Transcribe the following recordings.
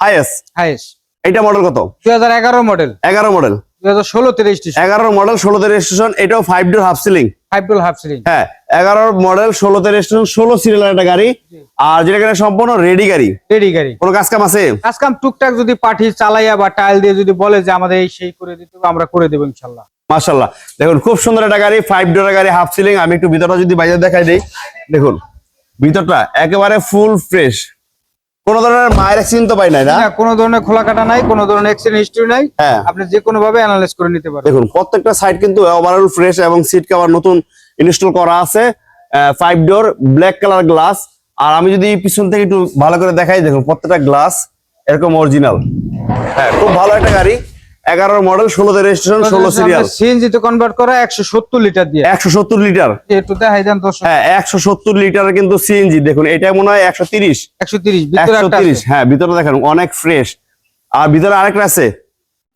HiAce হাইস এটা model কত? দুই হাজার এগারো মডেল এগারো মডেল দুই হাজার ষোলোতে রেজিস্ট্রেশন এগারো মডেল ষোলোতে রেজিস্ট্রেশন এটাও five door half ceiling five door half ceiling হ্যাঁ এগারো মডেল ষোলোতে রেজিস্ট্রেশন ষোলো সিরিয়াল একটা গাড়ি। আর যেটা কিনা সম্পূর্ণ রেডি গাড়ি। রেডি গাড়ি। কোনো কাজ কাম আছে? আজকাম টুকটাক যদি পাঠি চালাইয়া বা টাইল দিয়ে যদি বলে যে আমাদের এই সেই করে দিতে আমরা করে দেবো ইনশাল্লাহ। মাশাল্লাহ। দেখুন খুব সুন্দর একটা গাড়ি ফাইভ ডোর গাড়ি হাফ সিলিং আমি একটু ভিতরটা যদি বাইরে দেখাই দিই। দেখুন ভিতরটা একেবারে ফুল ফ্রেশ কোনো ধরনের মায়ের অ্যাক্সিডেন্ট তো পাই নাই না? কোন ধরনের খোলা কাটা নাই কোন ধরনের অ্যাক্সিডেন্ট হিস্ট্রি নাই। হ্যাঁ। আপনি যে কোনো ভাবে অ্যানালাইজ করে নিতে পারেন দেখুন প্রত্যেকটা সাইড কিন্তু ওভারঅল ফ্রেশ এবং সিট কভার নতুন ইনস্টল করা আছে। Five door black colour glass আর আমি যদি পিছন থেকে একটু ভালো করে দেখাই দেখুন প্রত্যেকটা গ্লাস এরকম অরিজিনাল হ্যাঁ খুব ভালো একটা গাড়ি। এগারো মডেল ষোলোতে রেজিস্ট্রেশন ষোলো সিরিয়াল সিএনজি তে কনভার্ট করা একশো সত্তর লিটার দিয়ে। একশো সত্তর লিটার একটু দেখাই দেন হ্যাঁ একশো সত্তর লিটার কিন্তু সিএনজি দেখুন এটা মনে হয় একশো তিরিশ। একশো তিরিশ একশো তিরিশ হ্যাঁ ভিতরে দেখেন অনেক ফ্রেশ আর ভিতরে আরেকটা আছে।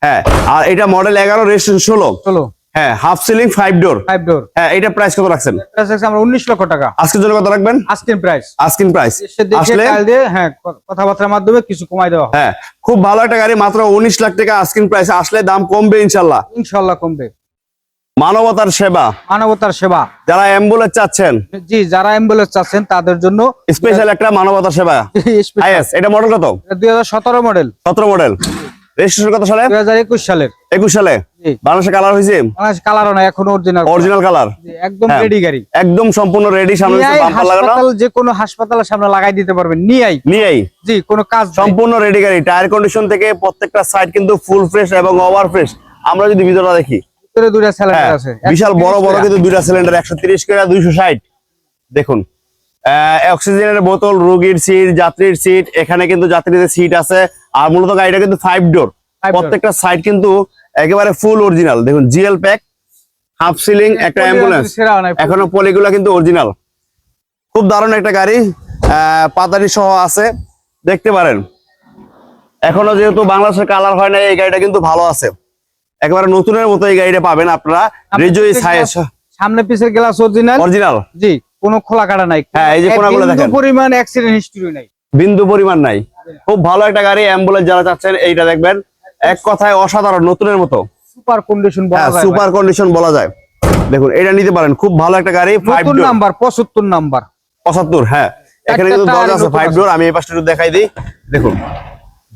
হ্যাঁ আর এটা মডেল এগারো রেজিস্ট্রেশন ষোলো। চলো হ্যাঁ half ceiling five door five door হ্যাঁ এটা প্রাইস কত রাখছেন? আমরা উনিশ লক্ষ টাকা। আজকের জন্য কত রাখবেন? আজকের প্রাইস আস্কিন প্রাইস আসলে হ্যাঁ কথাবার্তার মাধ্যমে কিছু কমাই দেওয়া হ্যাঁ খুব ভালো একটা গাড়ি মাত্র উনিশ লাখ টাকা আস্কিন প্রাইস আসলে দাম কমবে ইনশাল্লাহ ইনশাল্লাহ কমবে। মানবতার সেবা। মানবতার সেবা। যারা অ্যাম্বুলেন্স চাচ্ছেন। জি যারা অ্যাম্বুলেন্স চাচ্ছেন তাদের জন্য স্পেশাল একটা মানবতার সেবা। এটা মডেল কত? দুই হাজার সতেরো মডেল সতেরো মডেল রেজিস্ট্রেশন কত সালে? দুই হাজার একুশ সালের। একুশ সালে? জি। বাংলাদেশে কালার হয়েছে? কালারও না এখন অরিজিনাল অরিজিনাল কালার একদম হ্যাঁ। রেডি গাড়ি। একদম সম্পূর্ণ রেডি সামনে বাম্পার লাগানো। হাসপাতাল যে কোনো হাসপাতালের সামনে লাগাই দিতে পারবেন নিয়াই নিয়েই জি কোনো কাজ সম্পূর্ণ রেডি গাড়ি। টায়ার কন্ডিশন থেকে প্রত্যেকটা সাইড কিন্তু ফুল ফ্রেশ এবং ওভার ফ্রেশ আমরা যদি ভিতরটা দেখি। ভিতরে দুইটা হ্যাঁ, স্যালাড আছে। বিশাল বড় বড় কিন্তু দুইটা সিলিন্ডার একশো তিরিশ করে দুইশো ষাট। দেখুন। আহ, অক্সিজেনের বোতল রোগীর সিট যাত্রীর সিট এখানে কিন্তু যাত্রীদের সিট আছে। আর মূলত গাড়িটা কিন্তু ফাইভ ডোর প্রত্যেকটা সাইড কিন্তু একেবারে ফুল অরিজিনাল দেখুন জিএল প্যাক হাফ সিলিং একটা অ্যাম্বুলেন্স এখনও পলিগুলো কিন্তু অরিজিনাল খুব দারুণ একটা গাড়ি। আহ, পাতারি সহ আছে। দেখতে পারেন। এখনও যেহেতু বাংলাদেশের কালার হয় না এই গাড়িটা কিন্তু ভালো আছে। একেবারে নতুনের মতো এই গাড়িটা পাবেন আপনারা। রেজুই সামনে পিছের গ্লাস অরিজিনাল অরিজিনাল জি। কোনো খোলা কাটা নাই। হ্যাঁ, এই যে কোনাগুলো বিন্দু দেখেন। পরিমাণ অ্যাক্সিডেন্ট হিস্টরি নাই। বিন্দু পরিমাণ নাই। খুব ভালো একটা গাড়ি অ্যাম্বুলেন্স যারা চাচ্ছেন এইটা দেখবেন। এক কথায় অসাধারণ নতুনের মতো। সুপার কন্ডিশন বলা হ্যাঁ যায় সুপার কন্ডিশন বলা যায়। দেখুন এটা নিতে পারেন খুব ভালো একটা গাড়ি ফাইভ নতুন নাম্বার 75 নাম্বার পঁচাত্তর হ্যাঁ। এখানে কিন্তু দরজা আছে নতুন ফাইভ ডোর আমি এই পাশটা একটু দেখাই দিই। দেখুন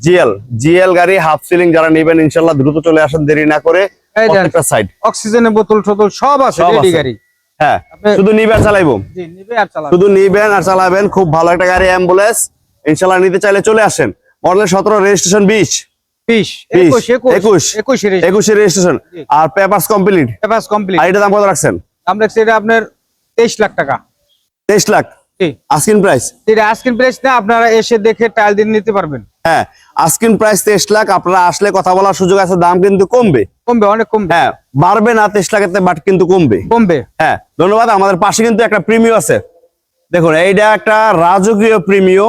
জিএল জিএল গাড়ি হাফ সিলিং যারা নেবেন ইনশাল্লাহ দ্রুত চলে আসেন দেরি না করে। প্রত্যেকটা সাইড অক্সিজেনের বোতল টোতল সব আছে। রেডি গাড়ি। হ্যাঁ শুধু নিবেন চালাইবো? শুধু নিবেন আর চালাবেন খুব ভালো একটা গাড়ি অ্যাম্বুলেন্স ইনশাল্লাহ নিতে চাইলে চলে আসেন। মডেল সতেরো রেজিস্ট্রেশন বিশ। 20 বিশ, 21 একুশ। 21 21 একুশে রেজিস্ট্রেশন আর পেপারস কমপ্লিট পেপারস কমপ্লিট আর এটা দাম কত রাখছেন? সেটা আপনার 23 লাখ টাকা। তেইশ লাখ। আস্কিন প্রাইস এটা আজকের প্রাইস না আপনারা এসে দেখে টাইল দিয়ে নিতে পারবেন। হ্যাঁ আস্কিন প্রাইস তেইশ লাখ আপনারা আসলে কথা বলার সুযোগ আছে দাম কিন্তু কমবে। কমবে অনেক কমবে। হ্যাঁ বাড়বে না তেইশ লাখের বাট কিন্তু কমবে। কমবে। হ্যাঁ ধন্যবাদ আমাদের পাশে কিন্তু একটা প্রিমিও আছে। দেখুন এইটা একটা রাজকীয় প্রিমিও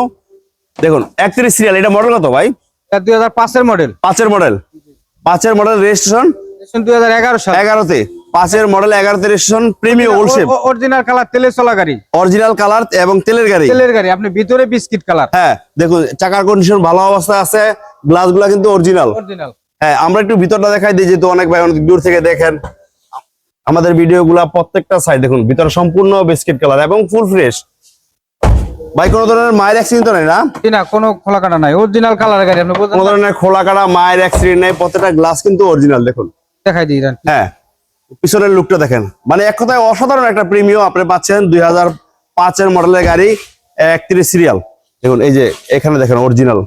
দেখুন একত্রিশ সিরিয়াল এটা মডেল কত ভাই? দুই হাজার পাঁচের মডেল পাঁচের মডেল পাঁচের মডেল রেজিস্ট্রেশন 2011 সাল। এগারোতে। পাঁচের মডেল এগারোতে registration Premio old shape original colour তেলে চলা গাড়ি। অরিজিনাল কালার এবং তেলের গাড়ি। তেলের গাড়ি আপনি ভিতরে বিস্কিট কালার হ্যাঁ দেখুন চাকার কন্ডিশন ভালো অবস্থায় আছে গ্লাসগুলা কিন্তু অরিজিনাল অরিজিনাল হ্যাঁ আমরা একটু ভিতরটা দেখাই দিই যেহেতু অনেক ভাই অনেক দূর থেকে দেখেন। আমাদের ভিডিও গুলা প্রত্যেকটা সাইড দেখুন ভিতরে সম্পূর্ণ বিস্কিট কালার এবং ফুল ফ্রেশ ভাই কোনো ধরনের মায়ের অ্যাক্সিডেন্ট নেই না? না কোনো খোলা কাটা নাই। অরিজিনাল কালার গাড়ি আপনি কোনো ধরনের খোলা কাটা মায়ের অ্যাক্সিডেন্ট নেই প্রত্যেকটা গ্লাস কিন্তু অরিজিনাল দেখুন। দেখাই দিই হ্যাঁ। পিছনের লুকটা দেখেন। মানে এক কথায় অসাধারণ একটা প্রিমিয়াম আপনি পাচ্ছেন দুই হাজার পাঁচের মডেলের গাড়ি একত্রিশ সিরিয়াল দেখুন এই যে এখানে দেখেন অরিজিনাল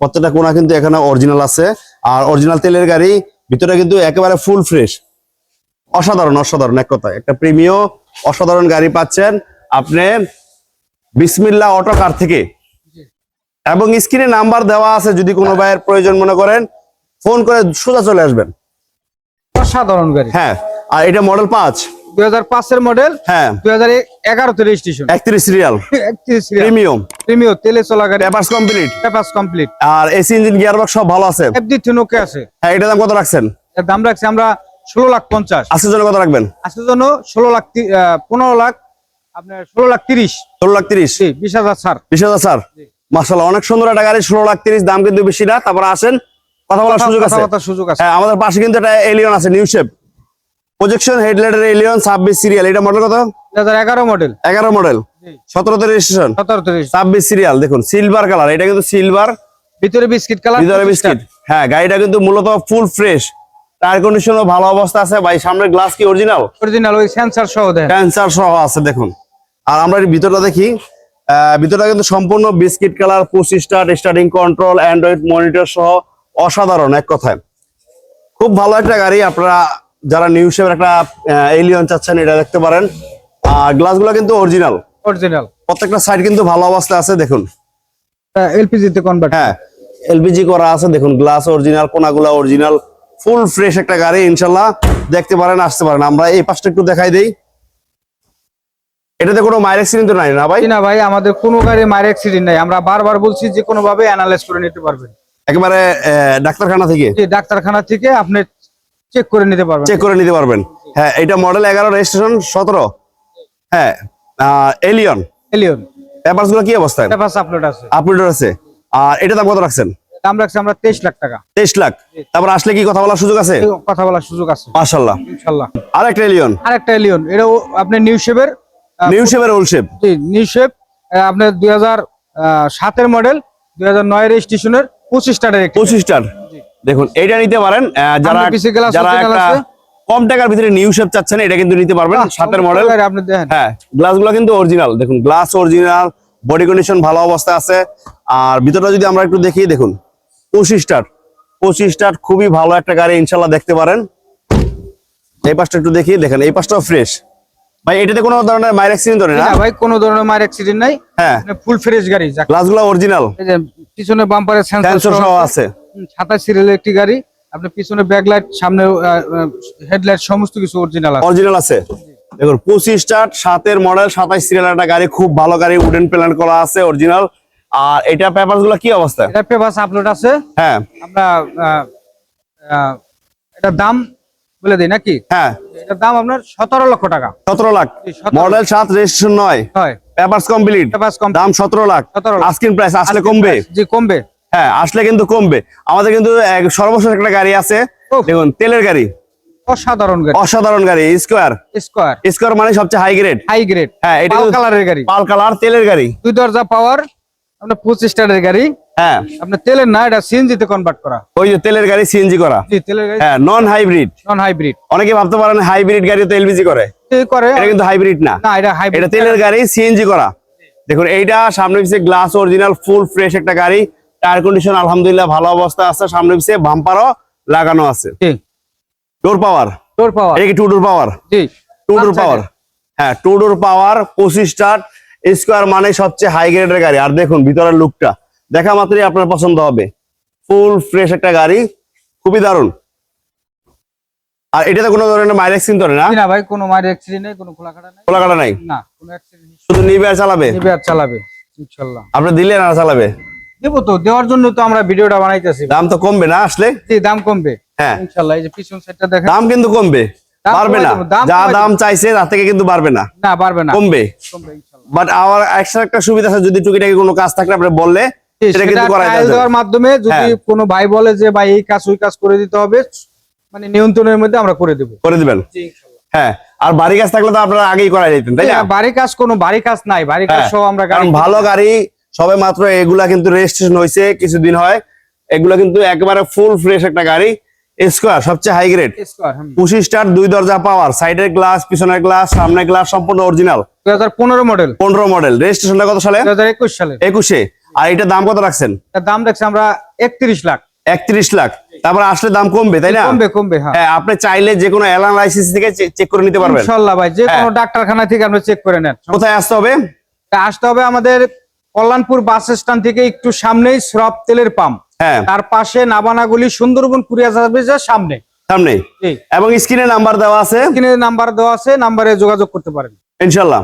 প্রত্যেকটা কোনা কিন্তু এখানে অরিজিনাল আছে। আর অরিজিনাল তেলের গাড়ি ভিতরে কিন্তু একেবারে ফুল ফ্রেশ অসাধারণ অসাধারণ এক কথায়। একটা প্রিমিয় অসাধারণ গাড়ি পাচ্ছেন আপনি বিসমিল্লা অটো কার থেকে। এবং স্ক্রিনে নাম্বার দেওয়া আছে যদি কোনো ভাইয়ের প্রয়োজন মনে করেন ফোন করে সোজা চলে আসবেন। অসাধারণ গাড়ি। হ্যাঁ। আর এটা মডেল পাঁচ? দুই হাজার পাঁচের মডেল হ্যাঁ। দুই হাজার এগারোতে রেজিস্ট্রেশন একত্রিশ সিরিয়াল একত্রিশ প্রিমিয়াম তেলে চলা গাড়ি। পেপারস কমপ্লিট পেপার্স কমপ্লিট আর এসি ইঞ্জিন গিয়ারবক্স সব ভালো আছে? এফডি আছে। হ্যাঁ এটা দাম কত রাখছেন? এর দাম রাখছি আমরা ষোলো লাখ পঞ্চাশ। জন্য কত রাখবেন? জন্য ষোলো লাখ পনেরো লাখ আপনার ষোলো লাখ তিরিশ। ষোলো লাখ তিরিশ। বিশ হাজার বিশ হাজার স্যার মাসাল্লাহ অনেক সুন্দর একটা গাড়ি ষোলো লাখ তিরিশ দাম কিন্তু বেশি না। তারপর আসেন কথা বলার সুযোগ আছে? সুযোগ আছে। হ্যাঁ আমাদের পাশে কিন্তু একটা এলিয়ন আছে নিউ শেপ প্রজেকশন হেডলাইটের এলিয়ন ছাব্বিশ সিরিয়াল এটা মডেল কত? এগারো মডেল এগারো মডেল জি। সতেরোতে রেজিস্ট্রেশন সতেরো ছাব্বিশ সিরিয়াল দেখুন সিলভার কালার এটা কিন্তু সিলভার ভিতরে বিস্কিট কালার ভিতরে বিস্কিট হ্যাঁ গাড়িটা কিন্তু মূলত ফুল ফ্রেশ টায়ার কন্ডিশনও ভালো অবস্থা আছে। ভাই সামনের গ্লাস কি অরিজিনাল অরিজিনাল ওই সেন্সার সহ দেয় ক্যান্সার সহ আছে দেখুন। আর আমরা এর ভিতরটা দেখি। ভিতরটা কিন্তু সম্পূর্ণ biscuit colour push start starting control Android monitor সহ অসাধারণ এক কথায়। খুব ভালো একটা গাড়ি আপনারা যারা নিউ শেপের একটা এলিয়ন চাচ্ছেন এটা দেখতে পারেন। আর গ্লাসগুলো কিন্তু অরিজিনাল অরিজিনাল প্রত্যেকটা সাইড কিন্তু ভালো অবস্থায় আছে দেখুন। এলপিজি তে কনভার্ট হ্যাঁ এলপিজি করা আছে দেখুন গ্লাস অরিজিনাল কোনাগুলা অরিজিনাল ফুল ফ্রেশ একটা গাড়ি ইনশাল্লাহ। দেখতে পারেন আসতে পারেন। আমরা এই পাশটা একটু দেখাই দেই। এটাতে কোনো মাইর অ্যাক্সিডেন্ট নাই না ভাই? না ভাই আমাদের কোনো গাড়ি মায়ের অ্যাক্সিডেন্ট নাই। আমরা বারবার বলছি যে কোনো ভাবে অ্যানালাইজ করে নিতে পারবেন। একেবারে ডাক্তারখানা থেকে? ডাক্তারখানা থেকে আপনি চেক করে নিতে পারবেন। চেক করে নিতে পারবেন। হ্যাঁ এটা মডেল এগারো রেজিস্ট্রেশন সতেরো। হ্যাঁ এলিয়ন এলিয়ন পেপারসগুলো কি অবস্থায়? পেপারস আপলোড আছে। আপলোড আছে। আর এটা দাম কত রাখছেন? দাম রাখছি আমরা তেইশ লাখ টাকা। তেইশ লাখ। তারপর আসলে কি কথা বলার সুযোগ আছে? কথা বলার সুযোগ আছে। মার্শাল্লাহ ইনশাল্লাহ আর একটা এলিয়ন আরেকটা এলিয়ন এটাও আপনি নিউ শেপের নিউ শেপের ওল্ড শেপ নিউ শেপ আপনার দুই হাজার সাতের মডেল দুই হাজার নয় রেজিস্ট্রেশনের পঁচিশ টাকার পঁচিশ স্টার দেখুন এটা নিতে পারেন যারা যারা একটা কম টাকার ভিতরে নিউ শেপ চাচ্ছেন এটা কিন্তু নিতে পারবেন সাতের মডেল হ্যাঁ গ্লাসগুলো কিন্তু অরিজিনাল দেখুন গ্লাস অরিজিনাল বডি কন্ডিশন ভালো অবস্থা আছে। আর ভিতরটা যদি আমরা একটু দেখি দেখুন পঁচিশ স্টার পঁচিশ স্টার খুবই ভালো একটা গাড়ি ইনশাল্লাহ দেখতে পারেন। এই পাশটা একটু দেখি দেখেন এই পাশটাও ফ্রেশ ভাই এটাতে কোনো ধরনের মাইর অ্যাক্সিডেন্ট ধরে না? ভাই কোনো ধরনের মায়ের অ্যাক্সিডেন্ট নাই। হ্যাঁ। ফুল ফ্রেশ গাড়ি গ্লাসগুলো অরিজিনাল এই যে পিছনে বাম্পারের সেন্সর সহ আছে। সাতাশ সিরিয়ালের একটি গাড়ি আপনার পিছনে ব্যাকলাইট সামনে হেডলাইট সমস্ত কিছু অরিজিনাল আছে। অরিজিনাল আছে? দেখুন পঁচিশ স্টার্ট সাতের মডেল সাতাইশ সিরিয়াল একটা গাড়ি খুব ভালো গাড়ি উডেন প্ল্যান করা আছে অরিজিনাল আর এটা পেপারগুলো কি অবস্থা? এটা পেপার আপলোড আছে। হ্যাঁ। আমরা এটার দাম বলে দিই নাকি? হ্যাঁ। এটার দাম আপনার সতেরো লক্ষ টাকা। সতেরো লাখ। মডেল সাত রেজিস্ট্রেশন নয়। হয়। পেপারস কমপ্লিট পেপারস কম দাম সতেরো লাখ। 17 লাখ। আস্কিন প্রাইস আসলে কমবে? জি কমবে। হ্যাঁ আসলে কিন্তু কমবে। আমাদের কিন্তু সর্বশেষ একটা গাড়ি আছে। দেখুন তেলের গাড়ি। অসাধারণ গাড়ি। অসাধারণ গাড়ি স্কোয়ার। স্কোয়ার। স্কোয়ার মানে সবচেয়ে হাই গ্রেড হাই গ্রেড হ্যাঁ এটা কালারের গাড়ি। পাল কালার তেলের গাড়ি। দুই দরজা পাওয়ার আপনার পঁচিশ টাকার গাড়ি। হ্যাঁ। আপনার তেলের না এটা সিএনজি তে কনভার্ট করা। ওই যে তেলের গাড়ি সিএনজি করা। জি তেলের গাড়ি। হ্যাঁ নন হাইব্রিড নন হাইব্রিড অনেকে ভাবতে পারেন হাইব্রিড গাড়ি তো এলপিজি করে। করে। এটা কিন্তু হাইব্রিড না। না এটা হাইব্রিড এটা তেলের গাড়ি সিএনজি করা। দেখুন এইটা সামনে পিছিয়ে গ্লাস অরিজিনাল ফুল ফ্রেশ একটা গাড়ি। টায়ার কন্ডিশন আলহামদুলিল্লাহ ভালো অবস্থা আছে সামনে পিছিয়ে বাম্পারও লাগানো আছে। ডোর পাওয়ার ডোর পাওয়ার এটা কি টু ডোর পাওয়ার জি টু ডোর পাওয়ার হ্যাঁ টু ডোর পাওয়ার পঁচিশ স্টার স্কোয়ার মানে সবচেয়ে হাই গ্রেডের গাড়ি। আর দেখুন ভিতরের লুকটা দেখা মাত্রই আপনার পছন্দ হবে। ফুল ফ্রেশ একটা গাড়ি। খুবই দারুণ। আর এটাতে কোনো ধরনের মাইলেজ কিন্তু না? না ভাই কোনো মায়ের অ্যাক্সিডেন্ট নেই কোনো খোলা কাটা নেই। খোলা কাটা নাই? না কোনো অ্যাক্সিডেন্ট শুধু নিবে আর চালাবে? নেবে আর চালাবে ইনশাল্লাহ। আপনি দিলে না চালাবে? দেবো তো দেওয়ার জন্য তো আমরা ভিডিওটা বানাইতেছি। দাম তো কমবে না আসলে? জি দাম কমবে। হ্যাঁ। এই যে পিছন সাইডটা দেখেন। দাম কিন্তু কমবে। বাড়বে না। যা দাম চাইছে তার থেকে কিন্তু বাড়বে না। না পারবে না। কমবে। কমবে বাট আমার এক্সট্রা একটা সুবিধা আছে যদি টুকিটাকি কোনো কাজ থাকলে আপনি বললে সেটা কিন্তু করা trial যাবে। দেওয়ার মাধ্যমে যদি হ্যাঁ। কোনো ভাই বলে যে ভাই এই কাজ ওই কাজ করে দিতে হবে মানে নিয়ন্ত্রণের মধ্যে আমরা করে দেবো। করে দিবেন। জি হ্যাঁ। আর বাড়ি কাজ থাকলে তো আপনারা আগেই করাই দিতেন তাই না? হ্যাঁ, বাড়ি কাজ কোনো বাড়ি কাজ নাই। বাড়ি কাজ হ্যাঁ, সহ আমরা কারণ ভালো গাড়ি সবে মাত্র এগুলা কিন্তু রেজিস্ট্রেশন হয়েছে কিছুদিন হয়। এগুলা কিন্তু একেবারে ফুল ফ্রেশ একটা গাড়ি। স্কোয়ার সবচেয়ে হাই গ্রেড পঁচিশ স্টার দুই দরজা পাওয়ার সাইডের গ্লাস পিছনের গ্লাস সামনের গ্লাস সম্পূর্ণ অরিজিনাল পনেরো মডেল পনেরো মডেল রেজিস্ট্রেশনটা কত সালে? একুশ সালে। একুশে। আর এটা দাম কত রাখছেন? দাম দেখছি আমরা একত্রিশ লাখ। একত্রিশ লাখ। তারপর আসলে দাম কমবে তাই না? কমবে কমবে হ্যাঁ। হ্যাঁ আপনি চাইলে যে কোনো লাইসেন্স থেকে চেক করে নিতে পারবেন। ইনশাল্লাহ ভাই যে কোনো হ্যাঁ। ডাক্তারখানা থেকে আপনি চেক করে নেন। কোথায় আসতে হবে? তা আসতে হবে আমাদের কল্যাণপুর বাস স্ট্যান্ড থেকে একটু সামনেই সরব তেলের পাম্প। হ্যাঁ। তার পাশে নাবানাগুলি সুন্দরবন কুরিয়ার সার্ভিসের সামনে। সামনে এবং স্ক্রিনে নাম্বার দেওয়া আছে? স্ক্রিনে নাম্বার দেওয়া আছে নাম্বারে যোগাযোগ করতে পারেন। ইনশাল্লাহ।